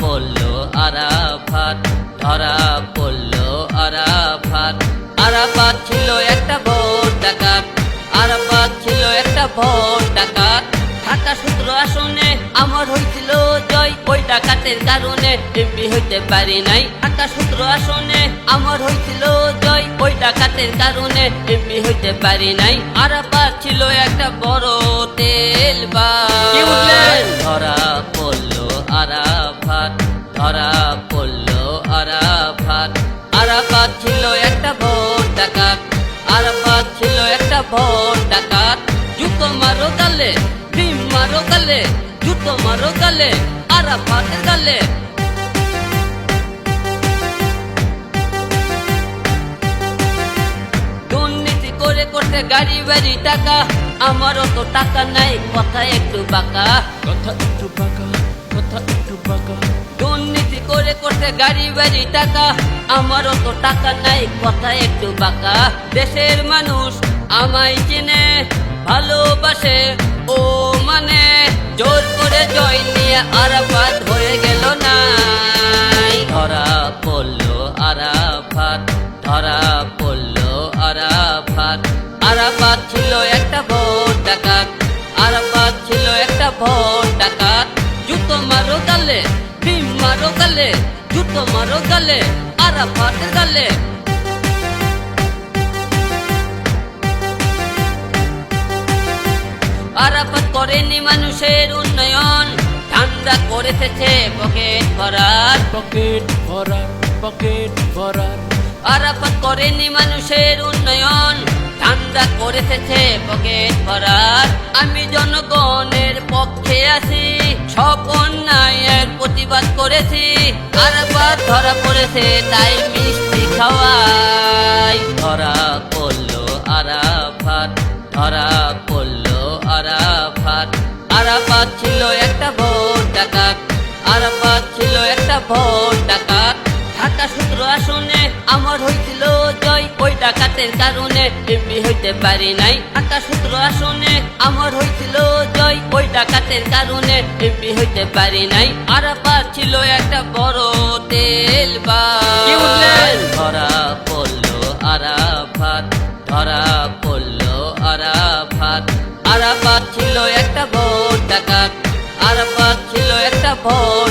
পড়ল আরাফাত, ধরা পড়ল আরাফাত। আরাফাত ছিল একটা ভোট ডাকাত, আরাফাত ছিল একটা ভোট ডাকাত। ঢাকা সূত্র আসনে আমার হয়েছিল জয়, ওই ডাকাতের কারণে এমপি হইতে পারি নাই। ঢাকা সূত্র আসনে আমার হয়েছিল জয়, ওই ডাকাতের কারণে এমপি হইতে পারি নাই। আরাফাত ছিল একটা বড় আরাফাত, ধরা পড়ল আরাফাত। আরাফাত ছিল একটা ভোট ডাকাত। আরাফাত ছিল একটা ভোট ডাকাত। জুতো মারো গালে, ডিম মারো গালে, জুতো মারো গালে, আরাফাতের গালে। করে করতে গাড়ি বাড়ি টাকা, আমারও তো টাকা নাই, কথা একটু বাঁকা। কথা একটু বাঁকা। একটু বাঁকা দুর্নীতি করে করতে গাড়ি বাড়ি টাকা, আমারও তো টাকা নাই, কথা একটু বাঁকা দেশের মানুষ আমায় চিনে, ভালোবাসে, ও মানে। জোর করে জয় নিয়ে আরাফাত হয়ে গেল না ধরা পড়ল আরাফাত, ধরা পড়ল আরাফাত। আরাফাত ছিল একটা ভোট ডাকাত, আরাফাত ছিল একটা ভোট ডাকাত। জুতো মারো গালে ভীম মারো গালে জুতো মারো গালে আরাফাতের গালে। আরাফাত করেনি মানুষের উন্নয়ন ঠান্ডা করে থেছে পকেট ভরার। পকেট ভরার পকেট ভরার। আরাফাত করেনি মানুষের উন্নয়ন ঠান্ডা করে থেছে পকেট ভরার আমি জনগণের পক্ষে আছি, সব অন্যায়ের প্রতিবাদ করেছি। আরাফাত ধরা পড়েছে, তাই মিষ্টি খাওয়াই। ধরা পড়ল আরাফাত, ধরা পড়ল আরাফাত। আরাফাত ছিল একটা ভোট ডাকাত, আরাফাত ছিল একটা ভোট ডাকাত। ঢাকা সূত্র আসনে আমার হয়েছিল জয় ওই ডাকাতের কারণে এমপি হইতে পারি নাই। ঢাকা সূত্র আসনে আমার হয়েছিল জয় ওই ডাকাতের কারণে এমপি হইতে পারি নাই। আরাফাত ছিল একটা বড় তেল বা ধরা পড়ল আরাফাত ধরা পড়ল আরাফাত। আরাফাত ছিল একটা ভোট ডাকাত আরাফাত ছিল একটা ভোট